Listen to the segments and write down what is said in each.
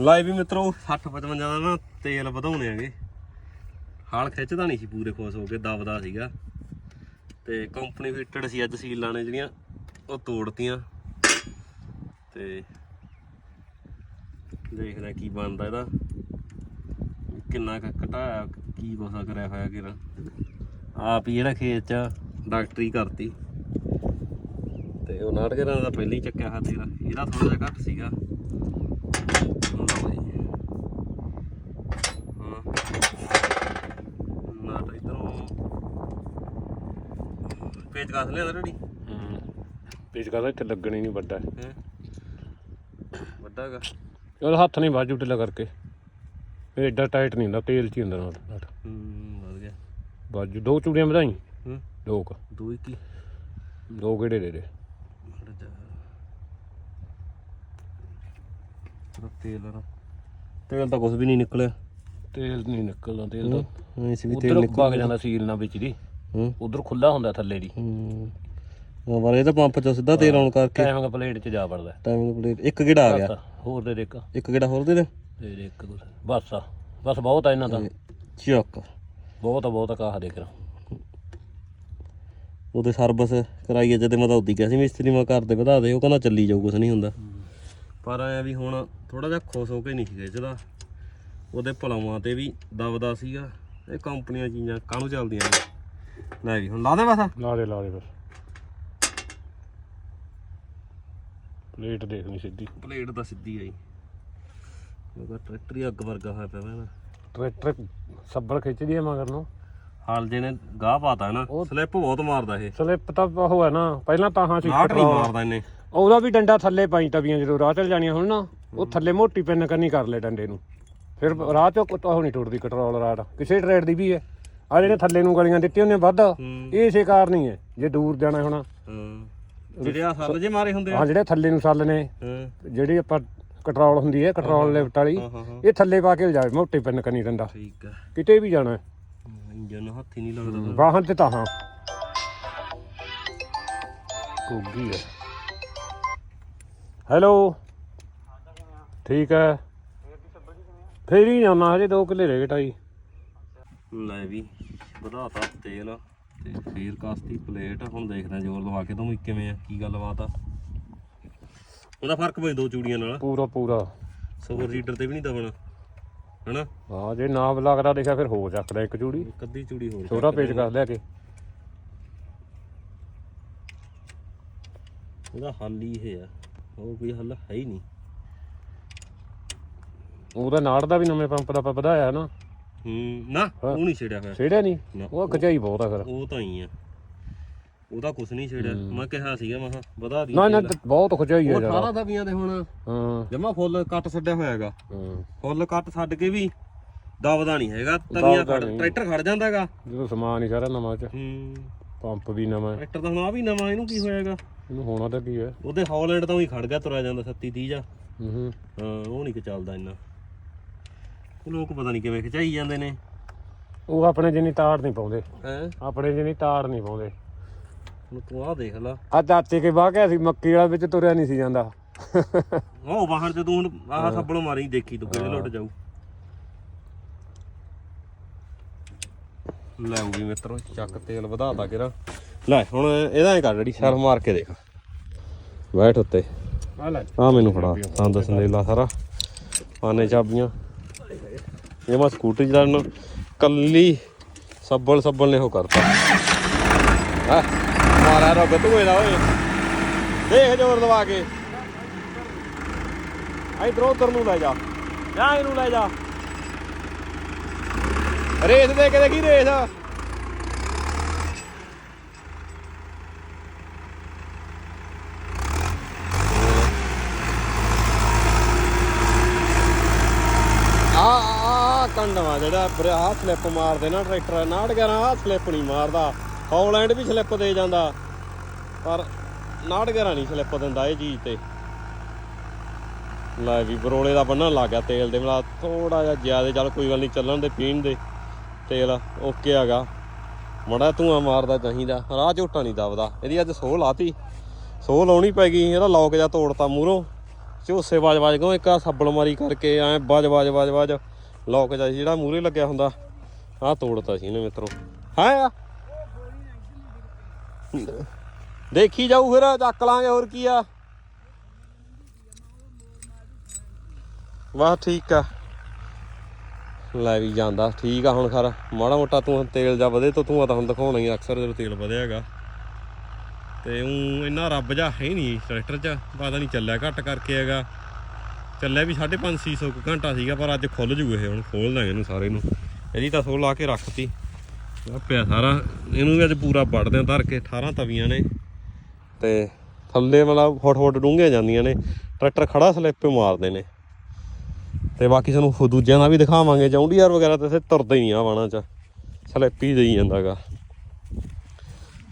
ਲਾਈ ਵੀ ਮਿੱਤਰੋ 60 55 ਦਾ ਨਾ ਤੇਲ ਵਧਾਉਣੇ ਹੈਗੇ। ਹਾਲ ਖਿੱਚਦਾ ਨਹੀਂ ਸੀ, ਪੂਰੇ ਖੁਸ਼ ਹੋ ਕੇ ਦਬਦਾ ਸੀਗਾ। ਤੇ ਕੰਪਨੀ ਫਿਟਡ ਸੀ ਅੱਜ ਸੀਲਾਂ ਨੇ ਜਿਹੜੀਆਂ, ਉਹ ਤੋੜਤੀਆਂ। ਤੇ ਦੇਖਦੇ ਹਾਂ ਕੀ ਬਣਦਾ ਇਹਦਾ। ਕਿੰਨਾ ਕ ਘਟਾਇਆ, ਕੀ ਕੋਸਾ ਕਰਿਆ ਹੋਇਆ ਕਿਰਾ ਆਪ ਹੀ ਜਿਹੜਾ ਖੇਤ ਚ ਡਾਕਟਰੀ ਕਰਤੀ। ਤੇ ਉਹ ਨਾਟਕਰਾਂ ਦਾ ਪਹਿਲਾਂ ਹੀ ਚੱਕਿਆ ਹੱਥ ਇਹਦਾ ਇਹਦਾ ਥੋੜਾ ਜਿਹਾ ਘੱਟ ਸੀਗਾ ਲਓ ਜੀ। ਹਾਂ ਨਾਟ ਇਧਰੋਂ ਪੇਜ ਕਾਸ ਲਿਆ ਰੜੀ ਇੱਥੇ ਲੱਗਣੀ ਨਹੀਂ ਵੱਡਾ। ਵੱਡਾ ਹੈਗਾ? ਉਹਦਾ ਹੱਥ ਨਹੀਂ ਬਾਜੂ ਢਿੱਲਾ ਕਰਕੇ। ਇਹ ਏਡਾ ਟਾਈਟ ਨਹੀਂ ਹੁੰਦਾ ਤੇਲ ਚ ਹੀ ਹੁੰਦਾ ਨਾਲ। ਹੂੰ ਵਧ ਗਿਆ। ਬਾਜੂ ਦੋ ਚੂੜੀਆਂ ਵਧਾਈ ਹੂੰ। ਦੋ ਕੁ। ਦੋ ਕੀ? ਦੋ ਕਿਹੜੇ ਦੇ ਦੇ? ਤੇਲ ਨਾ। ਤੇਲ ਤਾਂ ਕੁਝ ਵੀ ਨਹੀਂ ਨਿਕਲਿਆ। ਤੇਲ ਨਹੀਂ ਨਿਕਲਦਾ ਤੇਲ ਤਾਂ ਇਸ ਵੀ ਤੇਲ ਨਿਕਲ ਜਾਂਦਾ ਸੀਲ ਨਾਲ ਵਿੱਚ ਦੀ। ਹੂੰ। ਉਧਰ ਖੁੱਲਾ ਹੁੰਦਾ ਥੱਲੇ ਦੀ। ਹੂੰ। ਉਹ ਬਾਰੇ ਤਾਂ ਪੰਪ ਚੋਂ ਸਿੱਧਾ ਤੇਲ ਆਉਣ ਕਰਕੇ ਟਾਈਮਿੰਗ ਪਲੇਟ 'ਚ ਜਾ ਵੜਦਾ। ਟਾਈਮਿੰਗ ਪਲੇਟ ਇੱਕ ਗੇੜਾ ਆ ਗਿਆ? ਹੋਰ ਦੇ ਦੇ ਇੱਕ। ਇੱਕ ਗੇੜਾ ਹੋਰ ਦੇ ਦੇ। ਦੇ ਦੇ ਇੱਕ ਕੁਛ। ਬਸ ਆ ਬਸ ਬਹੁਤ ਆ ਇਹਨਾਂ ਦਾ ਚੱਕ ਬਹੁਤ ਆ ਬਹੁਤ ਆ ਕਾਹ ਦੇਖ ਰ ਉਹਦੇ ਸਰਵਿਸ ਕਰਾਈਏ ਜਦੇ ਮੈਂ ਤਾਂ ਉਦੀ ਕਿਹਾ ਸੀ ਮਿਸਤਰੀ ਮੈਂ ਘਰ ਦੇ ਵਧਾ ਦੇ ਉਹ ਕਹਿੰਦਾ ਚੱਲੀ ਜਾਊ ਕੁਝ ਨਹੀਂ ਹੁੰਦਾ। ਪਰ ਐ ਵੀ ਹੁਣ ਥੋੜਾ ਜਿਹਾ ਖੁਸ਼ ਹੋ ਕੇ ਨਹੀਂ ਸੀ ਖਿੱਚਦਾ ਉਹਦੇ ਭਲਾਵਾਂ ਤੇ ਵੀ ਦਬਦਾ ਸੀਗਾ। ਇਹ ਕੰਪਨੀਆਂ ਚੀਜ਼ਾਂ ਕਾਹਨੂੰ ਚੱਲਦੀਆਂ ਨੇ? ਲੈ ਵੀ ਹੁਣ ਲਾ ਦੇ ਬਸ। ਲਾ ਦੇ ਲਾ ਦੇ ਬਸ ਪਲੇਟ ਦੇਖਣੀ ਸਿੱਧੀ। ਪਲੇਟ ਤਾਂ ਸਿੱਧੀ ਆਈ। ਉਹਦਾ ਟਰੈਕਟਰ ਹੀ ਅੱਗ ਵਰਗਾ ਹੋਇਆ ਪਿਆ ਮੈਂ ਟਰੈਕਟਰ ਸੱਬਲ ਖਿੱਚਦੀ ਹੈ ਮਗਰ ਨੂੰ। ਹਾਲ ਜੇ ਨੇ ਗਾਹ ਪਾਤਾ ਨਾ ਸਲਿੱਪ ਬਹੁਤ ਮਾਰਦਾ ਇਹ। ਸਲਿੱਪ ਤਾਂ ਉਹ ਹੈ ਨਾ ਪਹਿਲਾਂ ਤਾਂ ਹਾਂ ਸੀ ਨਾਟ ਨਹੀਂ ਮਾਰਦਾ ਇਹਨੇ। ਉਹਦਾ ਵੀ ਡੰਡਾ ਥੱਲੇ ਪਾਈ ਤਵੀਆਂ ਜਦੋਂ ਰਾਹ ਚੱਲ ਜਾਣੀਆਂ ਹੁਣ ਨਾ ਉਹ ਥੱਲੇ ਮੋਟੀ ਪਿੰਨ ਕਰਨੀ ਕਰ ਲੈ ਡੰਡੇ ਨੂੰ। ਫਿਰ ਰਾਹ ਚੋਂ ਕੁੱਤਾ ਉਹ ਨਹੀਂ ਟੁੱਟਦੀ ਕੰਟਰੋਲ ਰਾਡ ਕਿਸੇ ਟਰੇਡ ਦੀ ਵੀ ਹੈ। ਆ ਜਿਹੜੇ ਥੱਲੇ ਨੂੰ ਗਲੀਆਂ ਦਿੱਤੀਆਂ ਉਹਨੇ ਵੱਧ ਹੂੰ। ਇਹ ਇਸੇ ਕਾਰਨ ਹੀ ਹੈ ਜੇ ਦੂਰ ਜਾਣਾ ਹੁਣ। ਹਾਂ। ਜਿਹੜੇ ਆ ਸੱਲ ਜੇ ਮਾਰੇ ਹੁੰਦੇ ਆ। ਆ ਜਿਹੜੇ ਥੱਲੇ ਨੂੰ ਸੱਲ ਨੇ ਹਾਂ। ਜਿਹੜੀ ਆਪਾਂ ਕੰਟਰੋਲ ਹੁੰਦੀ ਹੈ ਕੰਟਰੋਲ ਲਿਫਟ ਵਾਲੀ ਹਾਂ ਹਾਂ ਹਾਂ। ਇਹ ਥੱਲੇ ਪਾ ਕੇ ਲਿਜਾਵੇ ਮੋਟੇ ਪਿੰਨ ਕਰਨੀ ਡੰਡਾ ਠੀਕ ਆ। ਕਿਤੇ ਵੀ ਜਾਣਾ ਹੈ। ਇੰਜਨ ਨੂੰ ਹੱਥ ਹੀ ਨਹੀਂ ਲੱਗਦਾ। ਫਿਰ। ਵਾਹਨ ਤੇ ਤਾਂ ਹਾਂ। ਕੁੱਗੀ ਹੈ। ਹੈਲੋ। ਠੀਕ ਹੈ। ਫੇਰ ਹੀ ਜਾਣਾ ਹਜੇ 2 ਕਿੱਲੇ ਰਹਿ ਗਏ ਢਾਈ ਲੈ ਵੀ। ਵਧਾਤਾ ਤੇਲ ਤੇ ਫੇਰ ਕਾਸਤੀ ਪਲੇਟ ਹੁਣ ਦੇਖਦੇ ਜ਼ੋਰ ਲਵਾ ਕੇ ਤੁਹਾਨੂੰ ਕਿਵੇਂ ਆ ਕੀ ਗੱਲਬਾਤ ਆ। ਉਹਦਾ ਫ਼ਰਕ ਪਏ ਦੋ ਚੂੜੀਆਂ ਨਾਲ। ਪੂਰਾ ਪੂਰਾ। ਸੁਪਰ ਰੀਡਰ ਤੇ ਵੀ ਨਹੀਂ ਦਬਣਾ ਹਨਾ? ਹਾਂ ਜੇ ਨਾਮ ਲੱਗਦਾ ਦੇਖਿਆ ਫਿਰ ਹੋ ਚੱਕਦਾ ਇੱਕ ਚੂੜੀ। ਇੱਕ ਅੱਧੀ ਚੂੜੀ ਹੋਰ ਛੋਟਾ ਪੇਚ ਕਰ ਲਿਆ ਕੇ। ਉਹਦਾ ਹੱਲ ਹੀ ਇਹ ਆ ਉਹ ਕੋਈ ਹੱਲ ਹੈ ਹੀ ਨਹੀਂ। ਉਹਦਾ ਨਾੜ ਦਾ ਵੀ ਨਵੇਂ ਪੰਪ ਦਾ ਆਪਾਂ ਵਧਾਇਆ ਨਾ। ਹੂੰ ਨਾ ਉਹ ਨਹੀਂ ਛੇੜਿਆ ਹੋਇਆ ਛੇੜਿਆ ਨਹੀਂ? ਨਾ। ਉਹ ਖਚਾਈ ਬਹੁਤ ਆ ਫਿਰ। ਉਹ ਤਾਂ ਹੀ ਆ। ਉਹਦਾ ਕੁਛ ਨਹੀਂ ਛੇੜਿਆ। ਮੈਂ ਕਿਹਾ ਸੀਗਾ ਮੈਂ ਕਿਹਾ ਵਧਾ ਦੀ ਨਾ ਨਾ ਬਹੁਤ ਖਚਾਈ ਹੈ ਉਹ 18 ਦਬੀਆਂ ਦੇ ਹੁਣ ਹਾਂ। ਜਮਾ ਫੁੱਲ ਕੱਟ ਛੱਡਿਆ ਹੋਇਆ ਹੈਗਾ ਹਾਂ। ਫੁੱਲ ਕੱਟ ਛੱਡ ਕੇ ਵੀ ਦਬਦਾ ਨਹੀਂ ਹੈਗਾ ਤਵੀਆਂ ਖੜ ਟਰੈਕਟਰ ਖੜ ਜਾਂਦਾ ਹੈਗਾ ਜਦੋਂ ਸਮਾਨ ਹੀ ਸਾਰਾ ਨਵਾਂ ਚ। ਹੂੰ। ਪੰਪ ਵੀ ਨਵਾਂ। ਹੈ। ਟਰੈਕਟਰ ਤਾਂ ਹੁਣ ਆ ਵੀ ਨਵਾਂ ਇਹਨੂੰ ਕੀ ਹੋਇਆਗਾ? ਇਹਨੂੰ ਹੋਣਾ ਤਾਂ ਕੀ ਹੈ? ਉਹਦੇ ਹੌਲੈਂਡ ਤਾਂ ਹੀ ਖੜ ਗਿਆ ਤੁਰਿਆ ਜਾਂਦਾ 37 30 ਜਾ। ਹੂੰ ਹੂੰ। ਉਹ ਨਹੀਂ ਕਿ ਚੱਲਦਾ ਇੰਨਾ। ਉਹ ਲੋਕ ਪਤਾ ਨਹੀਂ ਕਿਵੇਂ ਖਿਚਾਈ ਜਾਂਦੇ ਨੇ। ਉਹ ਆਪਣੇ ਜਿੰਨੀ ਤਾੜ ਨਹੀਂ ਪਾਉਂਦੇ। ਹੈ? ਆਪਣੇ ਜਿੰਨੀ ਤਾੜ ਨਹੀਂ ਪਾਉਂਦੇ। ਹੁਣ ਤੂੰ ਆਹ ਦੇਖ ਲਾ। ਆ ਚਾਚੇ ਕੇ ਬਾਹ ਕੇ ਸੀ ਮੱਕੀ ਵਾਲਾ ਵਿੱਚ ਤੁਰਿਆ ਨਹੀਂ ਸੀ ਜਾਂਦਾ। ਉਹ ਬਾਹਰ ਤੇ ਤੂੰ ਹੁਣ ਆਹ ਸੱਬਲ ਮਾਰੀ ਦੇਖੀ ਤੂੰ ਕਿਹੜੇ ਲੁੱਟ ਜਾਊ। ਲੈ ਵੀ ਮਿੱਤਰੋ ਚੱਕ ਤੇਲ ਵਧਾਤਾ ਕਿਰਾ ਲੈ ਹੁਣ ਇਹਦਾ ਐ ਕਰ ਜਿਹੜੀ ਸ਼ਰਮ ਮਾਰ ਕੇ ਦੇਖ। ਬੈਠ ਉੱਤੇ। ਆ ਲੈ। ਆ ਮੈਨੂੰ ਫੜਾ ਸੰਦ ਸੰਦੇਲਾ ਸਾਰਾ। ਪਾਨੇ ਚਾਬੀਆਂ। ਇਹ ਮੈਂ ਸਕੂਟਰ ਚਲਾਉਣ ਕੱਲੀ ਸੱਬਲ ਸੱਬਲ ਨੇ ਉਹ ਕਰਤਾ। ਆ ਮਾਰਾ ਰੋਗ ਤੂੰ ਇਹਦਾ ਓਏ। ਦੇਖ ਜੋਰ ਦਵਾ ਕੇ। ਇਧਰ ਉਧਰ ਨੂੰ ਲੈ ਜਾ। ਜਾ ਇਹਨੂੰ ਲੈ ਜਾ। ਰੇਸ ਦੇ ਕੇ ਦੇਖੀ ਰੇਸ ਆ ਆ ਜਿਹੜਾ ਬਰੇ ਸਲਿੱਪ ਮਾਰਦੇ ਨਾ ਟਰੈਕਟਰ ਨਾੜ ਗਿਆ ਸਲਿੱਪ ਨਹੀਂ ਮਾਰਦਾ। ਹੌਲੈਂਡ ਵੀ ਸਲਿੱਪ ਦੇ ਜਾਂਦਾ, ਪਰ ਨਾੜ ਗਿਆ ਨਹੀਂ ਸਲਿੱਪ ਦਿੰਦਾ ਇਹ ਚੀਜ਼ ਤੇ। ਲੈ ਵੀ ਬਰੋਲੇ ਦਾ ਬੰਨਣ ਲੱਗ ਗਿਆ ਤੇਲ ਦੇ ਮਲਾ ਥੋੜਾ ਜਿਹਾ ਜ਼ਿਆਦਾ, ਚੱਲ ਕੋਈ ਗੱਲ ਨਹੀਂ, ਚੱਲਣ ਦੇ ਪੀਣ ਦੇ ਤੇਲ ਓਕੇ ਹੈਗਾ। ਮੜਾ ਧੂਆਂ ਮਾਰਦਾ ਚਾਹੀਦਾ, ਰਾਹ ਝੋਟਾ ਨਹੀਂ ਦਬਦਾ। ਇਹਦੀ ਅੱਜ ਸੋਹ ਲਾਤੀ, ਸੋਹ ਲਾਉਣੀ ਪੈ ਗਈ, ਇਹਦਾ ਲੌਕ ਜਾਂ ਤੋੜਤਾ ਮੂਹਰੋਂ। ਝੋਸੇ ਬਾਜ ਬਾਜ ਗੋ ਇੱਕ ਆ ਸੱਬਲ ਮਾਰੀ ਕਰਕੇ, ਐ ਬਾਜ ਬਾਜ ਬਾਜ ਬਾਜ ਲੋਕ ਜਾ ਜਿਹੜਾ ਮੂਰੇ ਲੱਗਿਆ ਹੁੰਦਾ। ਆਹ ਤੋੜਤਾ ਸੀ ਇਹਨੇ ਮਿੱਤਰੋ। ਹਾਂ ਆ? ਦੇਖੀ ਜਾਊ ਫਿਰ, ਚੱਕ ਲਾਂਗੇ, ਹੋਰ ਕੀ ਆ। ਵਾਹ, ਠੀਕ ਆ। ਲੈ ਵੀ ਜਾਂਦਾ, ਠੀਕ ਆ ਹੁਣ ਖਰ। ਮਾੜਾ ਮੋਟਾ ਤੂੰ ਤੇਲ ਜਾ ਵਧੇ ਤੋਂ ਤੂੰ ਤਾਂ ਹੁਣ ਦਿਖਾਉਣਾ ਹੀ ਅਕਸਰ ਜਦੋਂ ਤੇਲ ਵਧਿਆ ਹੈਗਾ ਤੇ ਉਹ ਇੰਨਾ ਰੱਬ ਜਾ ਹੈ ਨਹੀਂ ਟਰੈਕਟਰ 'ਚ, ਪਤਾ ਨਹੀਂ ਚੱਲਿਆ ਘੱਟ ਕਰਕੇ ਹੈਗਾ। ਚੱਲਿਆ ਵੀ 5.5 600 ਕੁ ਘੰਟਾ ਸੀਗਾ, ਪਰ ਅੱਜ ਖੁੱਲ ਜੂ ਇਹ, ਹੁਣ ਖੋਲ ਦਾਂਗੇ ਇਹਨੂੰ ਸਾਰੇ ਨੂੰ। ਇਹਦੀ ਤਾਂ ਸੋ ਲਾ ਕੇ ਰੱਖਤੀ। ਆ ਪਿਆ ਸਾਰਾ, ਇਹਨੂੰ ਵੀ ਅੱਜ ਪੂਰਾ ਵੱਢਦੇ ਆ ਧਰ ਕੇ 18 ਤਵੀਆਂ ਨੇ। ਤੇ ਥੱਲੇ ਮਤਲਬ ਫੁੱਟ ਫੁੱਟ ਡੂੰਘੀਆਂ ਜਾਂਦੀਆਂ ਨੇ, ਟਰੈਕਟਰ ਖੜਾ ਸਲਿੱਪ ਮਾਰਦੇ ਨੇ। ਤੇ ਬਾਕੀ ਸਾਨੂੰ ਦੂਜਿਆਂ ਦਾ ਵੀ ਦਿਖਾਵਾਂਗੇ ਜੌਂਡੀਆਰ ਵਗੈਰਾ ਤੇ ਇੱਥੇ ਤੁਰਦਾ ਹੀ ਨਹੀਂ ਆ ਵਾਣਾ ਚ। ਸਲਿੱਪ ਹੀ ਦੇਈ ਜਾਂਦਾਗਾ।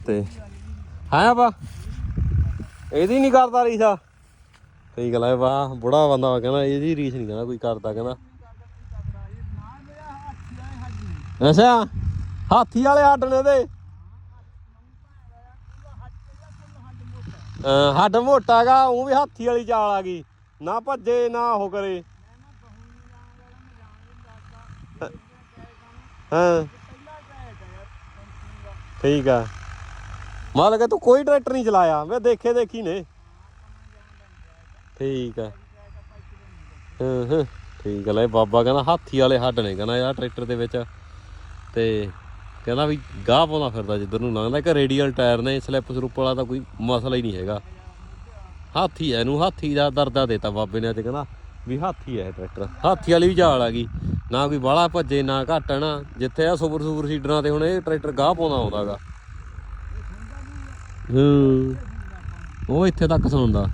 ਤੇ ਹਾਂ ਬਾ ਇਹਦੀ ਨਹੀਂ ਕਰਦਾ ਰੀਸਾ। ਸਹੀ ਗੱਲ ਹੈ ਵਾਹ ਬੁੜਾ ਬੰਦਾ ਕਹਿੰਦਾ ਇਹਦੀ ਰੀਸ ਨਹੀਂ ਕਹਿੰਦਾ ਕੋਈ ਕਰਦਾ, ਕਹਿੰਦਾ। ਅੱਛਾ, ਹਾਥੀ ਵਾਲੇ ਹੱਡ ਨੇ ਇਹਦੇ। ਹੱਡ ਮੋਟਾ ਉਹ ਵੀ ਹਾਥੀ ਵਾਲੀ ਚਾਲ ਆ ਗਈ। ਨਾ ਭੱਜੇ, ਨਾ ਉਹ ਕਰੇ। ਹਾਂ। ਠੀਕ ਆ। ਮਾਲ ਕਿ ਤੂੰ ਕੋਈ ਟਰੈਕਟਰ ਨਹੀਂ ਚਲਾਇਆ, ਵੇ ਦੇਖੇ ਦੇਖੀ ਨੇ। ਠੀਕ ਆ। ਹਾਂ ਹਾਂ, ਠੀਕ ਆ ਲੈ, ਬਾਬਾ ਕਹਿੰਦਾ ਹਾਥੀ ਵਾਲੇ ਹੱਡ ਨੇ, ਕਹਿੰਦਾ ਯਾਰ ਟਰੈਕਟਰ ਦੇ ਵਿੱਚ। ਤੇ ਕਹਿੰਦਾ ਵੀ ਗਾਹ ਪਾਉਂਦਾ ਫਿਰਦਾ ਜਿੱਧਰ ਨੂੰ ਲੰਘਦਾ ਕਿ ਰੇਡੀਅਲ ਟਾਇਰ ਨੇ, ਸਲਿੱਪ ਸਰੂਪ ਵਾਲਾ ਤਾਂ ਕੋਈ ਮਸਲਾ ਹੀ ਨਹੀਂ ਹੈਗਾ। ਹਾਥੀ ਐ ਇਹਨੂੰ, ਹਾਥੀ ਦਾ ਦਰਦਾ ਦੇਤਾ ਬਾਬੇ ਨੇ ਤੇ ਕਹਿੰਦਾ ਵੀ ਹਾਥੀ ਐ ਟਰੈਕਟਰ। ਹਾਥੀ ਵਾਲੀ ਵੀ ਚਾਲ ਆ ਗਈ। ਨਾ ਕੋਈ ਬਾਹਲਾ ਭੱਜੇ, ਨਾ ਘੱਟ ਨਾ ਜਿੱਥੇ ਆ ਸੁਪਰ ਸੁਪਰ ਸੀਡਰਾਂ ਤੇ ਹੁਣ ਇਹ ਟਰੈਕਟਰ ਗਾਹ ਪਾਉਂਦਾ ਆਉਂਦਾਗਾ ਹੂੰ, ਉਹ ਇੱਥੇ ਤੱਕ ਸੁਣਦਾ